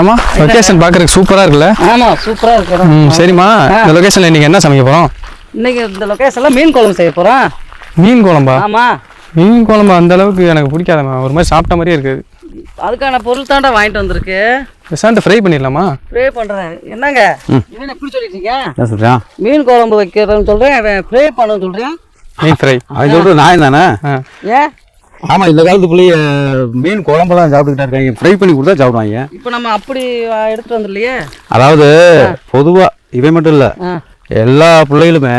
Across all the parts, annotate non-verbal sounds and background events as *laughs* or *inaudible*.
ஏமா லொகேஷன் பார்க்கறதுக்கு சூப்பரா இருக்குல்ல? ஆமா சூப்பரா இருக்கு. ம் சரிம்மா. இந்த லொகேஷன்ல இன்னைக்கு என்ன சமைக்க போறோம்? இன்னைக்கு இந்த லொகேஷன்ல மீன் குழம்பு செய்ய போறோம். மீன் குழம்பா? ஆமா. மீன் குழம்பு அந்த அளவுக்கு எனக்கு பிடிக்காதம்மா. ஒரு மாதிரி சாப்பிட்ட மாதிரியே இருக்குது அதுக்கான பொருள் தாண்டா வாங்கிட்டு வந்திருக்கு. பெசாண்ட் ஃப்ரை பண்ணிடலாமா? ஃப்ரே பண்றேன். என்னங்க? என்ன எப்படி சொல்லிட்டீங்க? என்ன சொல்கிறேன் மீன் குழம்பு வைக்கிறேன்னு சொல்றேன் ஃப்ரே பண்ண சொல்றேன். மீன் ஃப்ரை அவன் சொல்கிறது நான் தானே? ஆ. ஏன்? ஆமாம் இந்த காலத்து பிள்ளைய மீன் குழம்பு தான் சாப்பிட்டுக்கிட்டா இருக்காங்க. ஃப்ரை பண்ணி கொடுத்தா சாப்பிடுவாங்க. இப்போ நம்ம அப்படி எடுத்துட்டு வந்துடலையே? அதாவது பொதுவாக இவை மட்டும் இல்லை எல்லா பிள்ளைகளுமே.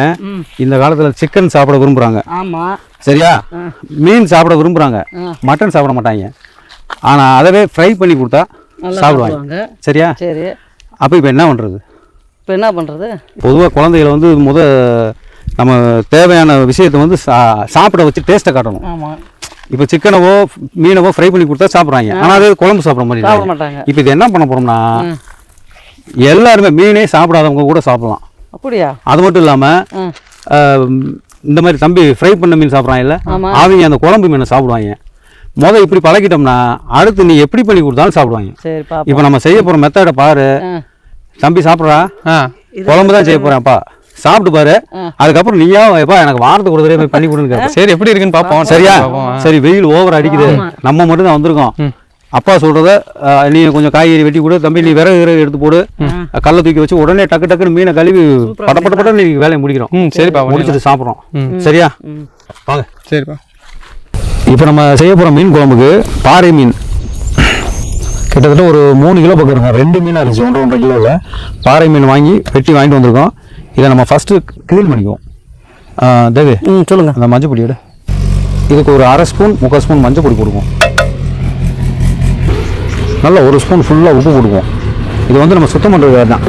இந்த காலத்தில் சிக்கன் சாப்பிட விரும்புகிறாங்க ஆமா. சரியா? மீன் சாப்பிட விரும்புகிறாங்க. மட்டன் சாப்பிட மாட்டாங்க. ஆனால் அதவே ஃப்ரை பண்ணி கொடுத்தா சாப்பிடுவாங்க. சரியா? சரி. அப்போ இப்போ என்ன பண்ணுறது இப்போ என்ன பண்றது? பொதுவாக குழந்தைகளை வந்து முத நம்ம தேவையான விஷயத்தை வந்து சா சாப்பிட வச்சு டேஸ்ட்டை காட்டணும். இப்போ சிக்கனவோ மீனவோ ஃப்ரை பண்ணி கொடுத்தா சாப்பிட்றாங்க. ஆனால் அதே குழம்பு சாப்பிட மாதிரி சாப்பிட மாட்டாங்க. இப்போ இது என்ன பண்ண போகிறோம்னா. எல்லாருமே மீனே சாப்பிடாதவங்க கூட சாப்பிடலாம். அப்படியா? அது மட்டும் இல்லாமல் இந்த மாதிரி தம்பி ஃப்ரை பண்ண மீன் சாப்பிட்றான் இல்லை. அவங்க அந்த குழம்பு மீனை சாப்பிடுவாங்க. முத இப்படி பழகிட்டோம்னா அடுத்து நீ எப்படி பண்ணி கொடுத்தாலும் சாப்பிடுவாங்க. இப்போ நம்ம செய்ய போகிற மெத்தடை பாரு. தம்பி சாப்பிட்றா? ஆ. குழம்பு தான் செய்ய போகிறேன்ப்பா சாப்பிட்டு பாரு. அதுக்கப்புறம் நீயா எப்பா எனக்கு வாரத்துக்கு ஒரு தடவை போய் பண்ணி கேட்ப. சரி எப்படி இருக்குன்னு பார்ப்போம் சரியா. சரி வெயில் ஓவர் அடிக்குது. நம்ம மட்டும் தான் வந்திருக்கோம். அப்பா சொல்றத நீ கொஞ்சம் காய்கறி வெட்டி கொடு தம்பி நீ விறகு விறகு எடுத்து போடு. கல்லை தூக்கி வச்சு உடனே டக்கு டக்குன்னு மீனை கழுவி பட்ட பட்ட பட்ட நீ வேலையை முடிக்கிறோம். சரிப்பா முடிச்சுட்டு சாப்பிட்றோம். சரியா? வாங்க. சரிப்பா இப்போ நம்ம செய்ய போகிற மீன் குழம்புக்கு பாறை மீன். கிட்டத்தட்ட ஒரு மூணு கிலோ பக்கம் இருக்கும் ரெண்டு மீனாக இருந்துச்சு ஒன்றரை ஒன்றரை கிலோவில் பாறை மீன் வாங்கி வெட்டி வாங்கிட்டு வந்திருக்கோம். இதை நம்ம ஃபஸ்ட்டு க்ளீன் பண்ணிக்குவோம். தேவி ம் சொல்லுங்க. அந்த மஞ்சள் பொடி எடு. இதுக்கு ஒரு அரை ஸ்பூன் முக்கால் ஸ்பூன் மஞ்சள் பொடி கொடுக்கும் நல்லா ஒரு ஸ்பூன் ஃபுல்லாக உப்பு போடுவோம் இது வந்து நம்ம சுத்தம் பண்ணுறது தான்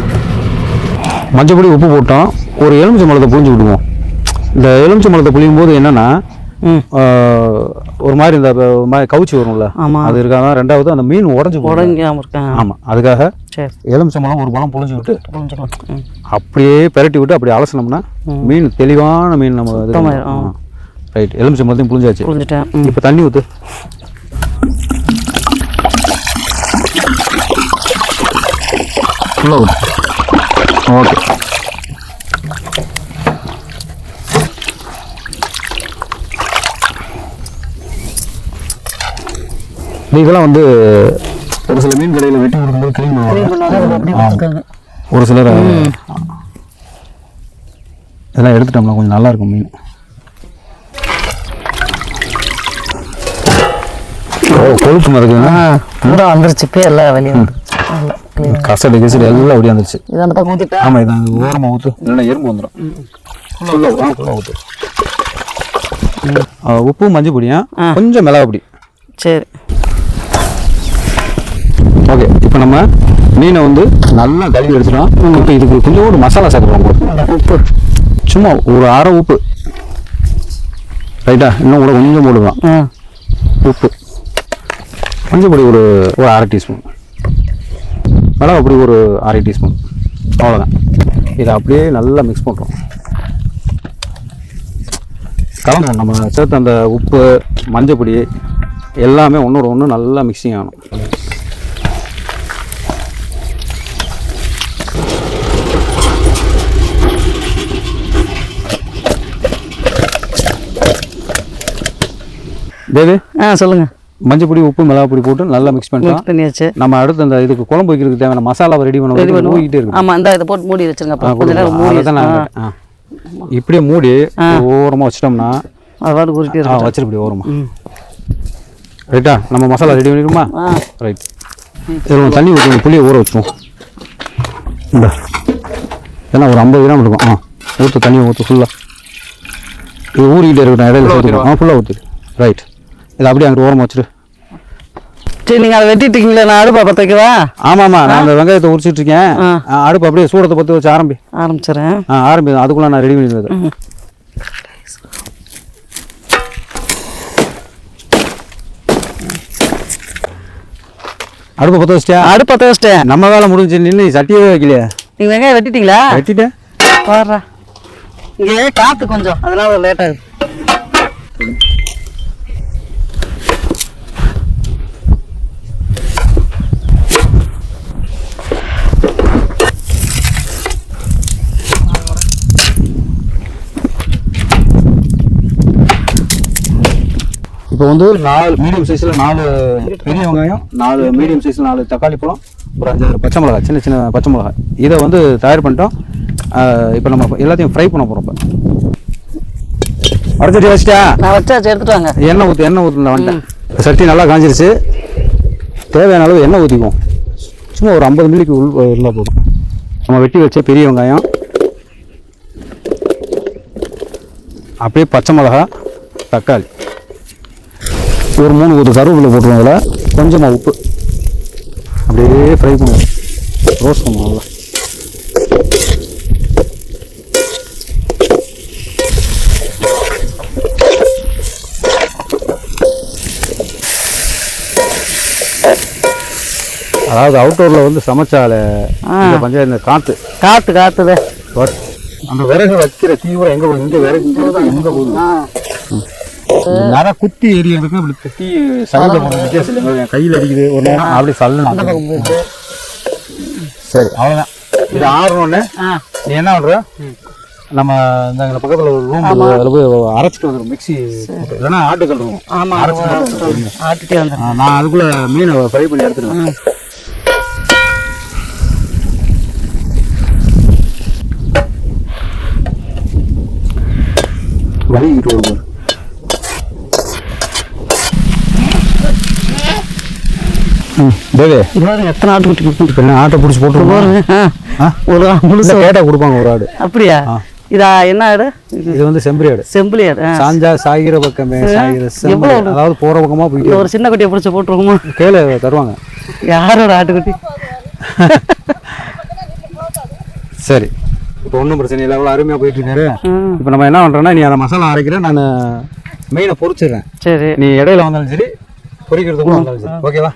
மஞ்சள் பொடி உப்பு போட்டோம். ஒரு எலுமிச்சை மலத்தை புழிஞ்சு விடுவோம். இந்த எலுமிச்சை மலத்தை புளியும் போது என்னென்னா ஒரு மாதிரி இந்த மாதிரி கவுச்சி வரும்ல. அது இருக்காதான் ரெண்டாவது அந்த மீன் உடஞ்சி போடும் உடஞ்சாம இருக்கேன் ஆமாம் அதுக்காக சரி. எலுமிச்சை மலம் ஒரு பழம் புழிஞ்சு விட்டு அப்படியே பெரட்டி விட்டு அப்படி அலசினோம்னா மீன் தெளிவான மீன் நம்ம. ரைட் எலுமிச்சை மலத்தையும் புழிஞ்சாச்சு. புரிஞ்சுட்டேன் ம். இப்போ தண்ணி ஊற்று ஓகே இதெல்லாம் வந்து ஒரு சில மீன் கடையில் வெட்டி கொடுக்கும்போது க்ளீன் பண்ணுவாங்க. ஒரு சிலர் இதெல்லாம் எடுத்துட்டோம்னா கொஞ்சம் நல்லா இருக்கும் மீன். ஓ கொழுப்பு பூரா வந்துருச்சு. எல்லாம் வெளியே வந்து கசடு கிசடு எல்லாம் அப்படியே வந்துருச்சு. ஆமாம் இதான் இது ஓரமாக ஊற்று இல்லைன்னா எறும்பு வந்துடும் ஊற்று உப்பு மஞ்சள் பொடியும் கொஞ்சம் மிளகா பொடி சரி. இப்போ நம்ம மீனை வந்து நல்லா கழுவி எடுத்துட்டோம். இப்போ இதுக்கு கொஞ்சோண்டு மசாலா சேர்க்குறோம் போடு உப்பு. சும்மா ஒரு அரை உப்பு. ரைட்டா இன்னும் கூட கொஞ்சம் போடுவோம் உப்பு. மஞ்சள் பொடி ஒரு ஒரு அரை டீஸ்பூன். மிளகா பொடி ஒரு அரை டீஸ்பூன். அவ்வளோதான் இதை அப்படியே நல்லா மிக்ஸ் பண்ணுறோம் கலந்துரும். நம்ம சேர்த்த அந்த உப்பு மஞ்சள் பொடி எல்லாமே ஒன்றோட ஒன்று நல்லா மிக்சிங் ஆகணும். தேவி ஆ சொல்லுங்க. மஞ்சள் பொடி உப்பு மிளகா பொடி போட்டு நல்லா மிக்ஸ் பண்ணிட்டோம் பண்ணியாச்சு. நம்ம அடுத்து அந்த இதுக்கு குழம்பு வைக்கிறதுக்கு தேவையான மசாலாவை ரெடி பண்ண ரெடி பண்ணுவோம். ஊகிட்டே இருக்கு ஆமா இந்த இதை போட்டு மூடி வச்சிருங்க ஆ, அப்புறம் கொஞ்ச நேரம். மூடி. இப்படியே மூடி ஓரமாக வச்சிட்டோம்னா அது பாட்டு உருட்டி ஆ இருக்கு வச்சிரு இப்படி ஓரமா. ம். ரைட்டா நம்ம மசாலா ரெடி பண்ணிடுமா ரைட் இதில் கொஞ்சம் தண்ணி ஊற்றி புளியை ஊற வச்சுருவோம். இந்த. ஏன்னா ஒரு ஐம்பது கிராம் இருக்கும். ஆ ஊற்று தண்ணியை ஊற்று ஃபுல்லாக இது ஊறிக்கிட்டே இருக்கட்டும் இடையில சேர்த்துக்கணும் ஆ ஃபுல்லாக ஊற்று ரைட் இதை அப்படியே அங்கிட்டு ஓரமாக வச்சிரு சரி நீங்க அதை வெட்டிட்டீங்களே நான் அடுப்பை பற்ற வைக்கவா? ஆமாம்மா நான் அந்த வெங்காயத்தை உரிச்சிட்டு இருக்கேன். அடுப்பு அப்படியே சூடத்தை பற்றி வச்சு ஆரம்பி. ஆரம்பிச்சிடுறேன். ஆ ஆரம்பி அதுக்குள்ளே நான் ரெடி பண்ணிடுறது. அடுப்பை பற்ற வச்சிட்டியா? அடுப்பை பற்ற வச்சிட்டேன். நம்ம வேலை முடிஞ்சு நின்று சட்டியே வைக்கலையே. நீங்க வெங்காயம் வெட்டிட்டீங்களா? வெட்டிட்டேன். வர்றா இங்கே காத்து கொஞ்சம் அதனால லேட் ஆகுது இப்போ வந்து நாலு மீடியம் சைஸில் நாலு பெரிய வெங்காயம் நாலு மீடியம் சைஸில் நாலு தக்காளி பழம் ஒரு அஞ்சாறு பச்சை மிளகாய் சின்ன சின்ன பச்சை மிளகாய். இதை வந்து தயார் பண்ணிட்டோம். இப்போ நம்ம எல்லாத்தையும் ஃப்ரை பண்ண போகிறோம் இப்போ. அரைச்சட்டி வச்சிட்டா நான் வச்சாச்சு எடுத்துட்டு வாங்க. எண்ணெய் ஊற்று எண்ணெய் ஊற்றுல வந்துட்டேன் சட்டி நல்லா காஞ்சிருச்சு. தேவையான அளவு எண்ணெய் ஊற்றிக்குவோம் சும்மா ஒரு ஐம்பது மில்லிக்கு உள் இருந்தால் போதும். நம்ம வெட்டி வச்ச பெரிய வெங்காயம். அப்படியே பச்சை மிளகா தக்காளி. ஒரு மூணு ஊற்று கருவேப்பிலை போட்டுருவோம் அதில் கொஞ்சமாக உப்பு. அப்படியே ஃப்ரை பண்ணுவோம். ரோஸ்ட் பண்ணுவோம் நல்லா அதாவது அவுட்டோரில் வந்து சமைச்சாலே இந்த பஞ்சாயத்து இந்த காற்று காத்து காத்துது பட் அந்த விறகு வைக்கிற தீவிரம் எங்க போகுது? இங்க விறகு இங்க எங்க போகுது நிறைய குத்தி எரியறதுக்கு இப்படி குத்தி இல்லை. என் கையில் அடிக்குது ஒரு நேரம் அப்படி சல்லணும் சரி அவ்வளோதான் இது ஆறணுன்னு நீ என்ன பண்ற? நம்ம இந்த பக்கத்துல ஒரு ரூம் அதில் போய் மிக்ஸி போட்டு. இல்லைன்னா ஆட்டுக்கல் இருக்கும். ஆமா ஆட்டிட்டே வந்து ஆ, நான் அதுக்குள்ள மீனை ஃப்ரை பண்ணி எடுத்துடுவேன். வலிக்கிட்டு ஒரு பாரு. ம் தேவே எத்தனை இருக்கு. இப்போ என்ன ஆட்டை பிடிச்சி போட்டு. ஒரு முழுசா. கேட்டால் கொடுப்பாங்க ஒரு ஆடு. அப்படியா? இதா என்ன ஆடு? இது வந்து செம்பரி ஆடு. செம்பிளி ஆடு. சாஞ்சா சாகிற பக்கமே சாகிற செம்பரி? அதாவது போற பக்கமா போயிட்டு ஒரு சின்ன குட்டியை பிடிச்சி போட்டுருக்குமா கேளு தருவாங்க. யாரோட ஆட்டுக்குட்டி சரி. இப்போ ஒன்றும் பிரச்சனை இல்லை. அவ்வளோ அருமையாக போயிட்டு இருக்காரு. இப்போ நம்ம என்ன பண்ணுறோன்னா நீ அதை மசாலா அரைக்கிறேன். நான் மீனை பொரிச்சிடுறேன் சரி. நீ இடையில வந்தாலும் சரி பொரிக்கிறதுக்கும் வந்தாலும் சரி. ஓகேவா?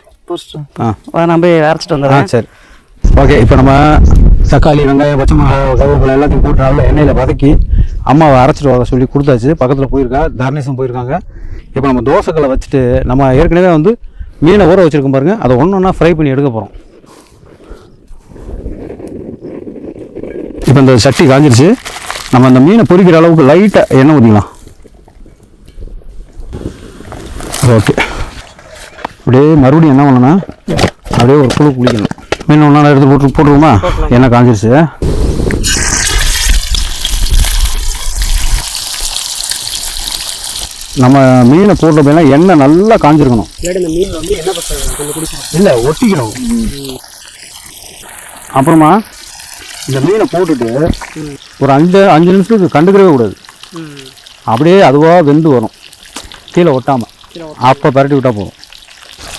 நான் போய் அரைச்சிட்டு வந்துடுறேன். சரி. ஓகே இப்போ நம்ம தக்காளி வெங்காயம் பச்சை மிளகாய் கருவேப்பிலை எல்லாத்தையும் போட்டு நல்லா எண்ணெயில் வதக்கி அம்மாவை அரைச்சிட்டு வர சொல்லி கொடுத்தாச்சு. பக்கத்தில் போயிருக்கா தர்ணேசம் போயிருக்காங்க. இப்போ நம்ம தோசைக்கல்லை வச்சுட்டு நம்ம ஏற்கனவே வந்து மீனை ஊற வச்சிருக்கோம் பாருங்க. அதை ஒன்று ஒன்றா ஃப்ரை பண்ணி எடுக்க போகிறோம் இப்போ இந்த சட்டி காஞ்சிருச்சு. நம்ம அந்த மீனை பொரிக்கிற அளவுக்கு லைட்டாக எண்ணெய் ஊற்றிக்கலாம் ஓகே. அப்படியே மறுபடியும் என்ன பண்ணணும்னா அப்படியே ஒரு குழு குளிக்கணும். மீன் ஒன்றா எடுத்து போட்டு போட்டுருவோமா? எண்ணெய் காஞ்சிருச்சு? நம்ம மீனை போட்ட போயினா எண்ணெய் நல்லா காஞ்சிருக்கணும். என்ன இல்லை ஒட்டிக்கணும். அப்புறமா இந்த மீனை போட்டுட்டு ஒரு அஞ்சு அஞ்சு நிமிஷத்துக்கு கண்டுக்கவே கூடாது. அப்படியே அதுவாக வெந்து வரும். கீழே ஒட்டாமல் அப்போ பரட்டி விட்டால் போதும்.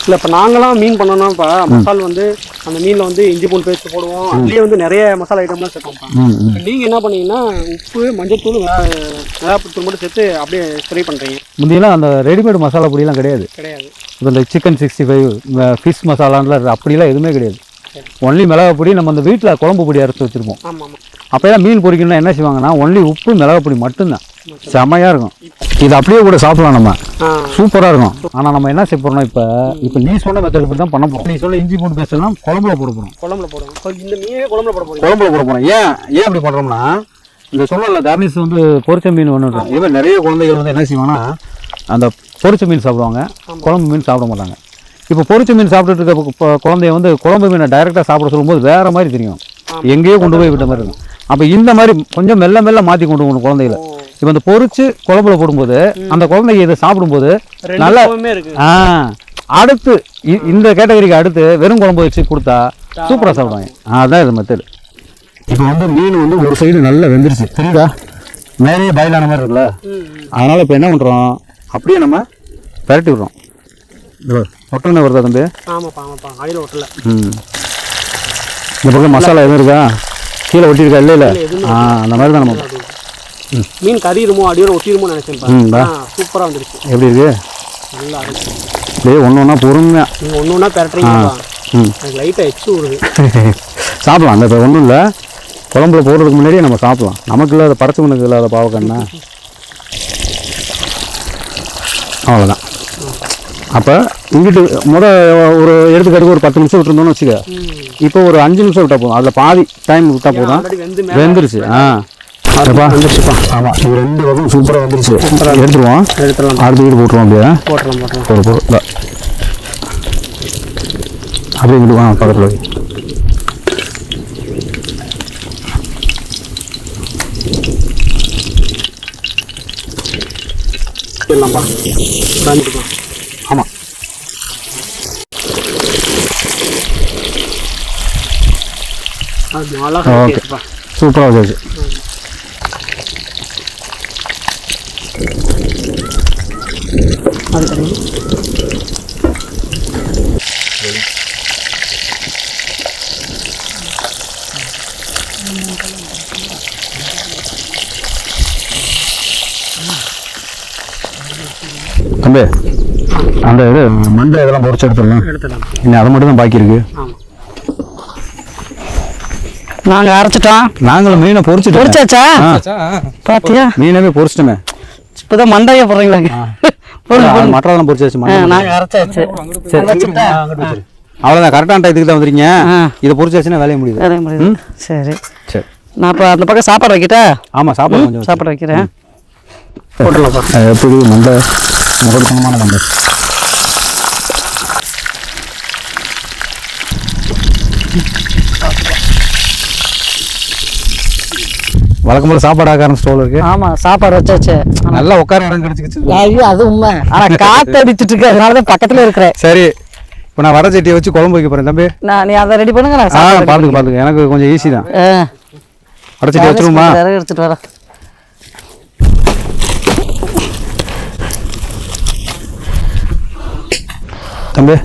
இல்லை இப்போ நாங்களாம் மீன் பண்ணோம்னாப்பா மசால் வந்து அந்த மீனில் வந்து இஞ்சி பூண்டு பேஸ்ட் போடுவோம். அதுலேயே வந்து நிறைய மசாலா ஐட்டம்லாம் சேர்ப்போம்ப்பா ம் ம். நீங்கள் என்ன பண்ணீங்கன்னா உப்பு மஞ்சள்தூள் மிளகாத்தூள் மட்டும் சேர்த்து அப்படியே ஃப்ரை பண்ணுறீங்க முந்தியெல்லாம் அந்த ரெடிமேட் மசாலா பொடியெல்லாம் கிடையாது. கிடையாது. இப்போ இந்த சிக்கன் சிக்ஸ்டி ஃபைவ் ஃபிஷ் மசாலான்லாம் அப்படிலாம் எதுவுமே கிடையாது. ஒன்லி மிளகா பொடி நம்ம அந்த வீட்டில் குழம்பு பொடி அரைச்சி வச்சுருப்போம். அப்போலாம் மீன் பொரிக்கணும்னா என்ன செய்வாங்கன்னா ஒன்லி உப்பு மிளகா பொடி மட்டும்தான். செமையாக இருக்கும். இது அப்படியே கூட சாப்பிடலாம் நம்ம. சூப்பராக இருக்கும். ஆனால் நம்ம என்ன செய்ய போகிறோம் இப்போ இப்போ நீ சொன்ன மெத்தட் இப்படி தான் பண்ண போகிறோம் நீ சொல்ல இஞ்சி பூண்டு பேசலாம் குழம்புல போட போகிறோம் குழம்புல போடுவோம். இந்த மீனே குழம்புல போட போகிறீங்க குழம்புல போட போகிறோம் ஏன் ஏன் அப்படி பண்ணுறோம்னா இந்த சொல்லல தர்னிஸ் வந்து பொரிச்ச மீன் ஒன்று மாதிரி நிறைய குழந்தைகள் வந்து என்ன செய்வாங்கன்னா அந்த பொரிச்ச மீன் சாப்பிடுவாங்க. குழம்பு மீன் சாப்பிட மாட்டாங்க. இப்போ பொரிச்ச மீன் சாப்பிட்டுட்டு இருக்க குழந்தைய வந்து குழம்பு மீனை டைரெக்டாக சாப்பிட சொல்லும்போது வேற மாதிரி தெரியும். எங்கேயோ கொண்டு போய் விட்ட மாதிரி இருக்கும். அப்போ இந்த மாதிரி கொஞ்சம் மெல்ல மெல்ல மாற்றி கொண்டு போகணும் குழந்தைகளை. இப்போ இந்த பொரிச்சு குழம்புல போடும்போது அந்த குழந்தைங்க இதை சாப்பிடும்போது நல்லா ஆ அடுத்து இ- இந்த கேட்டகரிக்கு அடுத்து வெறும் குழம்பு வச்சு கொடுத்தா சூப்பராக சாப்பிடுவாங்க. அதான் இது மெத்தட் இப்போ வந்து மீன் வந்து ஒரு சைடு நல்லா வெந்துருச்சு. தெரியுதா? மேலேயே பாயில் ஆன மாதிரி இருக்குல்ல? அதனால இப்போ என்ன பண்ணுறோம் அப்படியே நம்ம பரட்டி விடுறோம். ஒட்டனை வருதா தம்பி? ம். இந்த பக்கம் மசாலா எதுவும் இருக்கா? கீழே ஒட்டியிருக்கா இல்லை இல்லை ஆ அந்த மாதிரி தான் நம்ம மீன் கறிடுமோ அடியோட ஒட்டிடுமோ ஆ சூப்பராக வந்துருச்சு. எப்படி இருக்கு? நல்லா இருக்கு. அப்படியே ஒன்று ஒன்றா பொறுமையாக நீங்கள் ஒன்று ஒன்றா பெரட்டுறீங்கப்பா ம். எனக்கு லைட்டாக எச்சு விடுது. *laughs* சாப்பிடலாம். அந்த இப்போ ஒன்றும் இல்லை. குழம்புல போடுறதுக்கு முன்னாடியே நம்ம சாப்பிடலாம். நமக்கு இல்லாத பறச்சவனுக்கு இல்லாத பாவக்கண்ணா அவ்வளோதான் அப்போ இங்கிட்டு முத ஒரு எடுத்துக்காட்டுக்கு ஒரு பத்து நிமிஷம் விட்டுருந்தோம்னு வச்சுக்க. இப்போ ஒரு அஞ்சு நிமிஷம் விட்டால் போதும். அதில் பாதி டைம் விட்டால் போதும். வெந்துருச்சு. ஆ. ஏப்பா வந்துருச்சுப்பா ஆமாம் இது ரெண்டு பக்கம் சூப்பராக வந்துருச்சு எடுத்துருவோம் எடுத்துடலாம் அடுத்த வீடு போட்டுருவோம் அப்படியே போட்டுடலாம் போட்டுடலாம் போடு போடு இந்தா. அப்படியே இங்கிட்டு வா பக்கத்தில் வை போடலாம்ப்பா காஞ்சிட்டுப்பா ஆமாம் அது அழகா ஓகே இருக்குப்பா சூப்பராக வச்சாச்சு தெரியும் தம்பி அந்த இது மண்டை இதெல்லாம் பொறிச்சு எடுத்துடலாம். இன்னும் அது மட்டும் தான் பாக்கி இருக்கு. நாங்க அரைச்சிட்டோம். நாங்களும் மீனை பொறிச்சிட்டு பொரிச்சாச்சா பாத்தியா? மீனவே பொறிச்சிட்டோமே. இப்பதான் மண்டைய போடுறீங்களா? போடுங்க போடுங்க மற்றதெல்லாம் பொறிச்சாச்சு ஆ, மண்டை நாங்க அரைச்சாச்சு. சரி? அவ்வளோதான் கரெக்டான டயத்துக்கு தான் வந்துருக்கீங்க. ஆ. இதை பொறிச்சாச்சுன்னா வேலையை முடியுது. வேலை முடியுது. சரி. சரி. நான் இப்போ அந்த பக்கம் சாப்பாடு வைக்கிட்டா? ஆமாம் சாப்பாடு கொஞ்சம் சாப்பாடு வைக்கிறேன். எப்படி மண்டை முகத்தனமான மண்டை. வழக்கம் போல சாப்பாடு ஆக்க ஆரம்பிச்சிட்டு இருக்கு. ஆமா சாப்பாடு வச்சாச்சு. நல்லா உட்கார இடம் கிடைச்சிக்கிச்சு. ஐயோ அது உண்மை. ஆனா காத்து அடிச்சிட்டு இருக்கு. அதனாலதான் பக்கத்துல இருக்கிறேன். சரி இப்போ நான் வடை சட்டியை வச்சு குழம்பு வைக்க போறேன் தம்பி. நான் நீ அதை ரெடி பண்ணுங்க நான் பார்த்துக்க பார்த்துக்க எனக்கு கொஞ்சம் ஈஸி தான். வடை சட்டி வச்சிருமா எடுத்துட்டு வரேன் தம்பி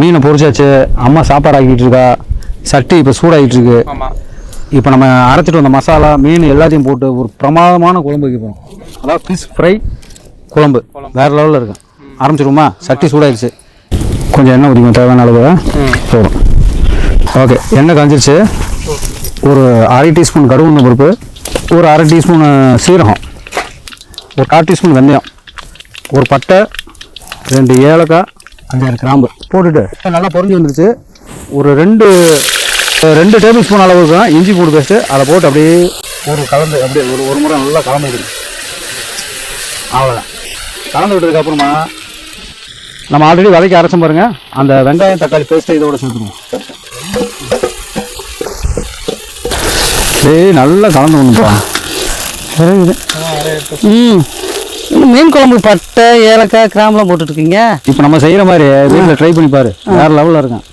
மீனை பொரிச்சாச்சு. அம்மா சாப்பாடு ஆக்கிட்டு இருக்கா. சட்டி இப்போ சூடாகிட்டு இருக்கு. இப்போ நம்ம அரைச்சிட்டு வந்த மசாலா மீன் எல்லாத்தையும் போட்டு ஒரு பிரமாதமான குழம்பு வைக்க போகிறோம் அதாவது ஃபிஷ் ஃப்ரை குழம்பு. வேறு லெவலில் இருக்கும். ஆரம்பிச்சிருவோமா? சட்டி சூடாயிடுச்சு கொஞ்சம் எண்ணெய் ஊற்றிக்கணும் தேவையான அளவு போதும். ஓகே எண்ணெய் காஞ்சிருச்சு. ஒரு அரை டீஸ்பூன் கருவுண்ண பருப்பு ஒரு அரை டீஸ்பூன் சீரகம் ஒரு கால் டீஸ்பூன் வெந்தயம் ஒரு பட்டை ரெண்டு ஏலக்காய் அஞ்சாறு கிராம்பு. போட்டுட்டு நல்லா பொறிஞ்சு வந்துருச்சு. ஒரு ரெண்டு ரெண்டு டேபிள் ஸ்பூன் அளவுக்கு தான் இஞ்சி பூண்டு பேஸ்ட்டு அதை போட்டு அப்படியே ஒரு கலந்து அப்படியே ஒரு ஒரு முறை நல்லா கலந்து விடுங்க அவ்வளோதான் கலந்து விட்டதுக்கு அப்புறமா நம்ம ஆல்ரெடி வதக்கி அரைச்சோம் பாருங்க. அந்த வெங்காயம் தக்காளி பேஸ்ட்டை இதோட சேர்த்துருவோம் ஏய் நல்லா கலந்து விடணும்ப்பா. ம். மீன் குழம்பு பட்டை ஏலக்காய் கிராம்பெலாம் போட்டுட்டு இருக்கீங்க? இப்போ நம்ம செய்கிற மாதிரி வீட்டில் ட்ரை பண்ணி பாரு. வேற லெவலில் இருக்கும்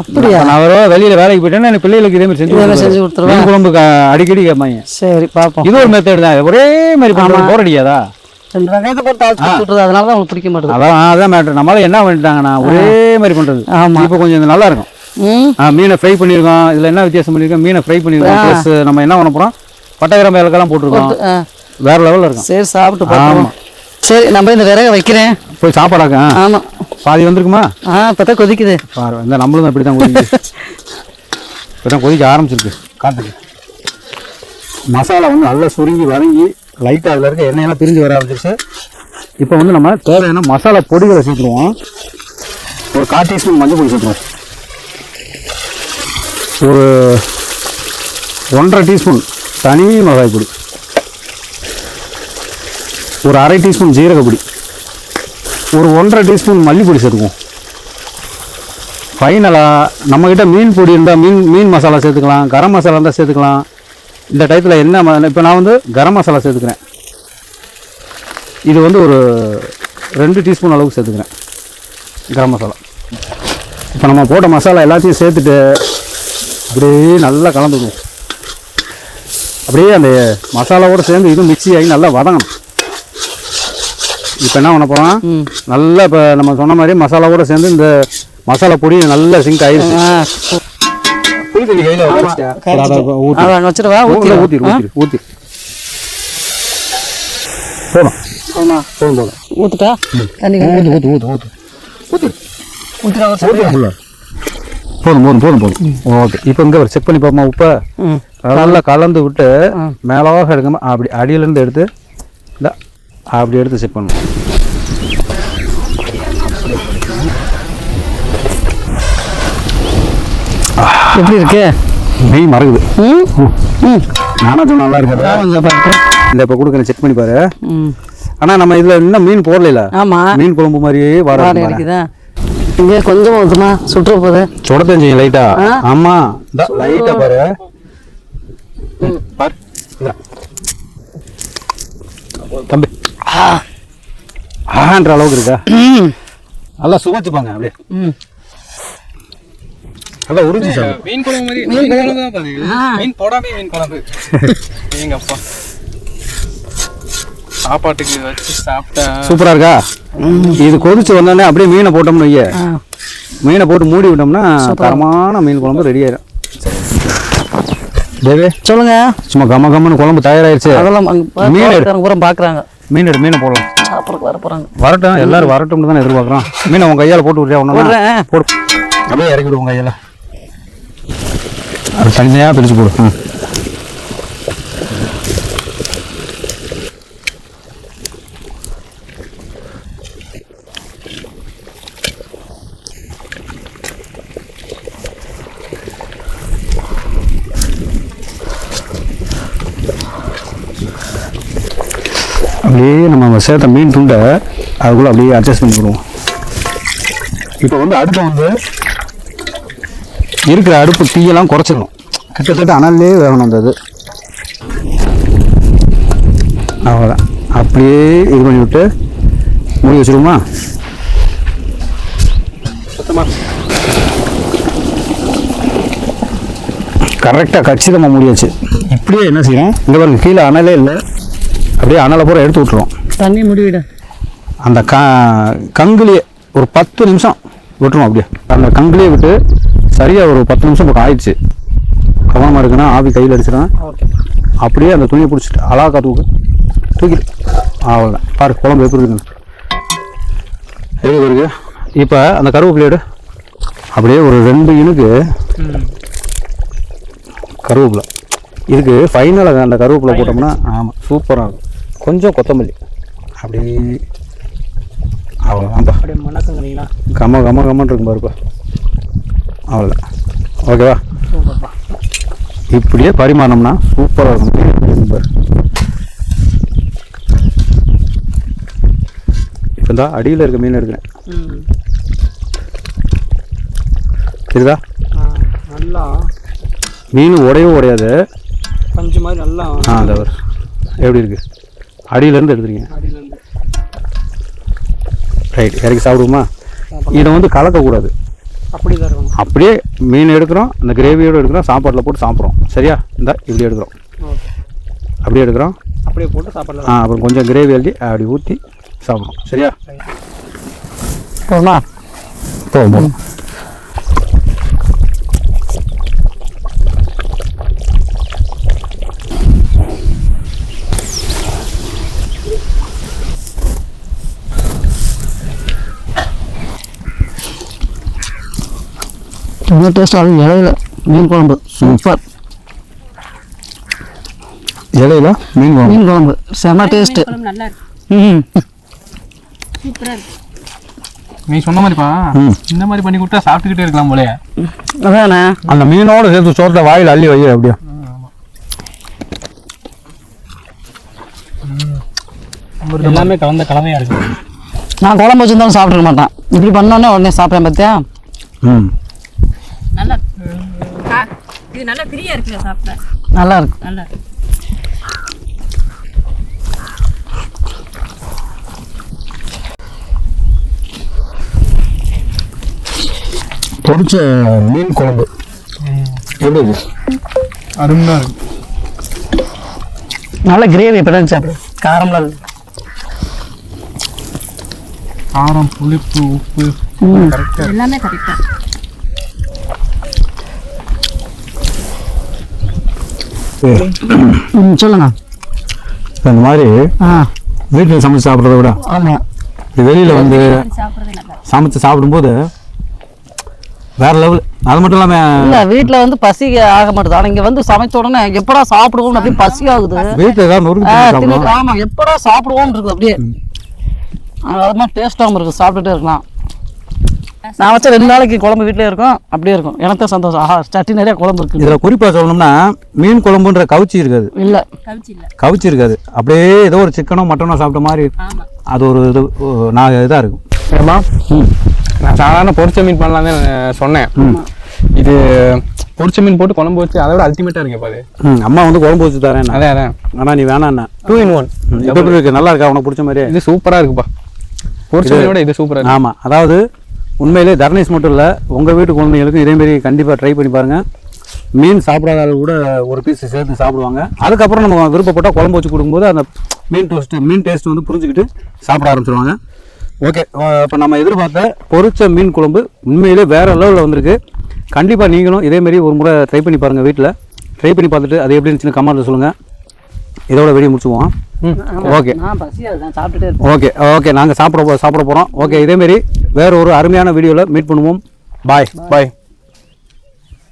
அப்படியா? நான் வர வெளியில் வேலைக்கு போயிட்டேன்னா எனக்கு பிள்ளைகளுக்கு இதே மாதிரி செஞ்சு. செஞ்சு கொடுத்துருவா? மீன் குழம்பு அடிக்கடி கேட்பாங்க. சரி பார்ப்போம் இது ஒரு மெத்தட் தான். ஒரே மாதிரி பண்ணுறது போர் அடிக்காதா? ரெண்டு வெங்காயத்தை போட்டு தாளிச்சு விட்டுறது அதனால தான் உங்களுக்கு பிடிக்க மாட்டேது. அதான் அதான் மேட்ரு நம்மளால என்ன பண்ணிட்டாங்கன்னா ஒரே மாதிரி பண்ணுறது ஆமா. இப்போ கொஞ்சம் நல்லா இருக்கும். மீனை ஃப்ரை பண்ணியிருக்கோம். இதில் என்ன வித்தியாசம் பண்ணியிருக்கோம்? மீனை ஃப்ரை பண்ணியிருக்கோம். ப்ளஸ் நம்ம என்ன பண்ண போகிறோம் பட்டகிராம ஏலக்கெல்லாம் போட்டிருக்கோம். வேற லெவலில் இருக்கும். சரி சாப்பிட்டு ஆமா. சரி நம்ம இந்த விறக வைக்கிறேன். போய் சாப்பாடாக்க. ஆமாம் பாதி வந்திருக்குமா? ஆ இப்போ தான் கொதிக்குது. பாரு இந்த நம்மளும் இப்படி தான் கொதிக்கு இப்போ தான் கொதிக்க ஆரம்பிச்சிருக்கு. காட்டுக்கு மசாலா வந்து நல்லா சுருங்கி வதங்கி லைட்டாக அதில் இருக்க எண்ணெயெல்லாம் பிரிஞ்சு வர ஆரம்பிச்சிருச்சு. இப்போ வந்து நம்ம தேவையான மசாலா பொடிகளை சேர்த்துருவோம். ஒரு கால் டீஸ்பூன் மஞ்சள் பொடி சேர்த்துருவோம். ஒரு ஒன்றரை டீஸ்பூன் தனி மிளகாய் பொடி. ஒரு அரை டீஸ்பூன் ஜீரகப்பொடி ஒரு ஒன்றரை டீஸ்பூன் மல்லிப்பொடி சேர்த்துக்குவோம். ஃபைனலாக நம்மக்கிட்ட மீன் பொடி இருந்தால் மீன் மீன் மசாலா சேர்த்துக்கலாம் கரம் மசாலா இருந்தால் சேர்த்துக்கலாம். இந்த டயத்தில் என்ன இப்போ நான் வந்து கரம் மசாலா சேர்த்துக்கிறேன். இது வந்து ஒரு ரெண்டு டீஸ்பூன் அளவுக்கு சேர்த்துக்கிறேன் கரம் மசாலா. இப்போ நம்ம போட்ட மசாலா எல்லாத்தையும் சேர்த்துட்டு அப்படியே நல்லா கலந்து அப்படியே அந்த மசாலாவோடு சேர்ந்து இதுவும் மிக்ஸி ஆகி நல்லா வதங்கணும். இப்போ என்ன பண்ண போகிறோம் நல்லா இப்போ நம்ம சொன்ன மாதிரி மசாலாவோட சேர்ந்து இந்த மசாலா பொடி நல்லா சிங்க் ஆயிடுச்சு வச்சிருவா ஊற்றி ஊற்றி ஊற்றி ஊற்றி போதும். போதும்? போதும் ஊற்றுட்டா தண்ணி ஊற்று ஊற்று ஊற்று ஊற்று ஊற்று ஊற்றிடா ஊற்று ஃபுல்லாக போதும் போதும் போதும் போதும். ஓகே. இப்போ இங்கே செக் பண்ணி பார்ப்போமா உப்பை. நல்லா கலந்து விட்டு. மேலாக எடுக்காம அப்படி அடியிலேருந்து எடுத்து அப்படி எடுத்து செக் பண்ணணும் எப்படி இருக்கு? நெய் மறக்குது. நானும் நல்லா இருக்காது. இந்த இப்போ கொடுக்குறேன் செக் பண்ணி பாரு. ம். ஆனா நம்ம இதுல இன்னும் மீன் போடல ஆமா. மீன் குழம்பு மாதிரியே அடிக்குதா இங்கே கொஞ்சம் ஊற்றுமா சுற்ற போகுது சுடத்தான் செய்யும் லைட்டா? ஆமா. லைட்டா பாரு. தம்பி. ஆன்ற அளவுக்கு இருக்கா? ம். நல்லா சுவைச்சுப்பாங்க அப்படியே. ம். நல்லா உறிஞ்சி சார் மீன் குழம்பு மாதிரி மீன் குழம்பு. தான் மீன் போடாமே மீன் குழம்பு. எங்க அப்பா சாப்பாட்டுக்கு வச்சு சாப்பிட்டா. சூப்பரா இருக்கா? இது கொதிச்சு வந்தோடனே அப்படியே மீனை போட்டோம்னு வைய. மீனை போட்டு மூடி விட்டோம்னா தரமான மீன் குழம்பு ரெடி ஆயிடும் தேவே சொல்லுங்க. சும்மா கம கம்மன்னு குழம்பு தயாராயிருச்சு. அதெல்லாம் அங்க மீன். பாக்குறாங்க பூரா பார்க்குறாங்க மீன் எடு மீனை போடலாம். சாப்பிட்றதுக்கு வர போகிறாங்க வரட்டும் எல்லாரும் வரட்டும்னு தானே எதிர்பார்க்குறோம். மீனை உன் கையால் போட்டு விட்றியா ஒன்றா. போடு. அப்படியே இறக்கி விடு உன் கையால். அது தனியாக பிரித்து போடு. ம் அப்படியே நம்ம சேர்த்த மீன் துண்டை அதுக்குள்ளே அப்படியே அட்ஜஸ்ட் பண்ணி விடுவோம் இப்போ வந்து அடுப்பு வந்து இருக்கிற அடுப்பு தீயெல்லாம் குறைச்சிடணும். கிட்டத்தட்ட அனல்லே வேகணும் அந்த இது. அவ்வளோதான் அப்படியே இது பண்ணி விட்டு மூடி வச்சிருவோமா? கரெக்டாக கச்சிதமாக மூடியாச்சு இப்படியே என்ன செய்யணும்? இந்த பாருங்க கீழே அனலே இல்லை. அப்படியே அனலை பூரா எடுத்து விட்ருவோம் தண்ணி முடிவிட. அந்த க கங்குலியே ஒரு பத்து நிமிஷம் விட்டுருவோம் அப்படியே. அந்த கங்குலியே விட்டு சரியாக ஒரு பத்து நிமிஷம் பக்கம் ஆயிடுச்சு. கவனமாக இருக்குன்னா ஆவி கையில் அடிச்சிடும் அப்படியே அந்த துணியை பிடிச்சிட்டு அழகா தூக்கு தூக்கிட்டு அவ்வளோதான் பாரு குழம்பு எப்படி இருக்குன்னு. எப்படி இருக்கு இப்போ அந்த கருவேப்பிலையோடு அப்படியே ஒரு ரெண்டு இனுக்கு கருவேப்பிலை. இதுக்கு ஃபைனலாக அந்த கருவேப்பிலை போட்டோம்னா ஆமாம் சூப்பராக இருக்கும். கொஞ்சம் கொத்தமல்லி. அப்படியே அவ்வளோதான்ப்பா அப்படியே மணக்குங்கிறீங்களா? கம கம கம்மன்னு இருக்கும் பாருப்பா. அவ்வளோதான் ஓகேவா? சூப்பர்ப்பா. இப்படியே பரிமாறணும்னா சூப்பராக இருக்கும். பாரு. இப்போ தான் அடியில் இருக்க மீன் எடுக்கிறேன். தெரியுதா நல்லா. மீன் உடையவும் உடையாது. பஞ்சு மாதிரி நல்லா ஆ அந்த எப்படி இருக்கு? அடியிலேருந்து எடுத்துறீங்க அடியிலேருந்து ரைட் இறக்கி சாப்பிடுவோமா? இதை வந்து கலக்கக்கூடாது. அப்படி தான் இருக்கணும். அப்படியே மீன் எடுக்கிறோம் அந்த கிரேவியோடு எடுக்கிறோம் சாப்பாட்டில் போட்டு சாப்பிட்றோம். சரியா? இந்த இப்படி எடுக்கிறோம். ஓகே. அப்படியே எடுக்கிறோம். அப்படியே போட்டு சாப்பாடுல ஆ அப்புறம் கொஞ்சம் கிரேவி எழுதி அப்படி ஊற்றி சாப்பிட்றோம். சரியா? போதுமா? போதும் போதும். ரொம்ப டேஸ்ட் அது இலையில மீன் குழம்பு. சூப்பர் இலையில மீன் குழம்பு. மீன் குழம்பு. செம்ம டேஸ்ட்டு குழம்பு நல்லா இருக்கு. ம் சூப்பரா இருக்கு. நீ சொன்ன மாதிரிப்பா. இந்த மாதிரி பண்ணி கொடுத்தா சாப்பிட்டுக்கிட்டே இருக்கலாம் போலயே. அதானே? அந்த மீனோட சேர்த்து சோத்தை வாயில் அள்ளி வை அப்படியே. எல்லாமே கலந்த கலவையாக இருக்கு. நான் குழம்பு வச்சிருந்தாலும் சாப்பிட மாட்டேன். இப்படி பண்ணோன்னே உடனே சாப்பிட்றேன் பார்த்தியா ம். நல்லா கா- இது நல்லா பிரியா இருக்குல்ல சாப்பிட? நல்லா இருக்கு. நல்லா இருக்கு. பொரிச்ச மீன் குழம்பு. எப்படி இருக்கு? அருமையா இருக்கு. நல்ல கிரேவி இப்போ தான் சாப்பிடு. காரம்லாம் இருக்கு காரம் புளிப்பு உப்பு. எல்லாமே கரெக்டா சொல்லுங்க. இந்த மாதிரி வீட்டில் சமைச்சு சாப்பிட்றத விட ஆமாம் வெளியில் வந்து சாப்பிட்றதே நல்லா இருக்கு. சமைச்சு சாப்பிடும்போது வேற லெவல் அது மட்டும் இல்லாமல் இல்லை வீட்டில் வந்து பசி ஆக மாட்டுது. ஆனால் இங்கே வந்து சமைச்ச உடனே எப்படா சாப்பிடுவோம்னு அப்படியே பசி ஆகுது. வீட்டில் ஏதாவது நொறுக்கு ஆமா எப்படா சாப்பிடுவோம்னு இருக்குது அப்படியே. அது மாதிரி டேஸ்டாகவும் இருக்குது. சாப்பிட்டுட்டே இருக்கலாம். நான் வச்ச ரெண்டு நாளைக்கு குழம்பு வீட்டிலே இருக்கும் அப்படியே இருக்கும். எனக்கு தான் சந்தோஷம். ஆஹா சட்டி நிறைய குழம்பு இருக்கு. இதில் குறிப்பாக சொல்லணும்னா மீன் குழம்புன்ற கவுச்சி இருக்காது. இல்லை. கவிச்சு இல்ல. கவுச்சி இருக்காது. அப்படியே ஏதோ ஒரு சிக்கனோ மட்டனோ சாப்பிட்ட மாதிரி அது ஒரு இது நான் இதாக இருக்கும். ஏமா நான் சாதாரண பொரிச்ச மீன் பண்ணலாம் தான் சொன்னேன். இது பொரிச்ச மீன் போட்டு குழம்பு வச்சு அதை விட அல்டிமேட்டா இருக்கு பாரு. அம்மா வந்து குழம்பு வச்சு தரேன் அதே அதான் ஆனால் நீ வேணாண்ணா டூ இன் ஒன் எப்படி இருக்கு. நல்லா இருக்கா? உனக்கு பிடிச்ச மாதிரியே. இது சூப்பரா இருக்குப்பா பொரிச்ச மீனை விட இது சூப்பரா இருக்கு. ஆமாம் அதாவது உண்மையிலே தர்ணேஷ் மட்டும் இல்லை உங்கள் வீட்டு குழந்தைங்களுக்கும் இதேமாரி கண்டிப்பாக ட்ரை பண்ணி பாருங்கள் மீன் சாப்பிடாத அளவு கூட ஒரு பீஸ் சேர்த்து சாப்பிடுவாங்க. அதுக்கப்புறம் நம்ம விருப்பப்பட்டால் குழம்பு வச்சு கொடுக்கும்போது அந்த மீன் டோஸ்ட் மீன் டேஸ்ட் வந்து புரிஞ்சுக்கிட்டு சாப்பிட ஆரம்பிச்சிருவாங்க. ஓகே இப்போ நம்ம எதிர்பார்த்த பொரிச்ச மீன் குழம்பு உண்மையிலே வேறு லெவலில் வந்திருக்கு. கண்டிப்பாக நீங்களும் இதேமாரி ஒரு முறை ட்ரை பண்ணி பாருங்கள் வீட்டில் ட்ரை பண்ணி பார்த்துட்டு அது எப்படி இருந்துச்சுன்னு கமெண்ட்டில் சொல்லுங்கள் இதோட வெளியே முடிச்சுக்குவோம். ஓகே. ஓகே ஓகே நாங்கள் சாப்பிட போ சாப்பிட போகிறோம் ஓகே இதேமாரி வேற ஒரு அருமையான வீடியோவில் மீட் பண்ணுவோம். பாய் பாய்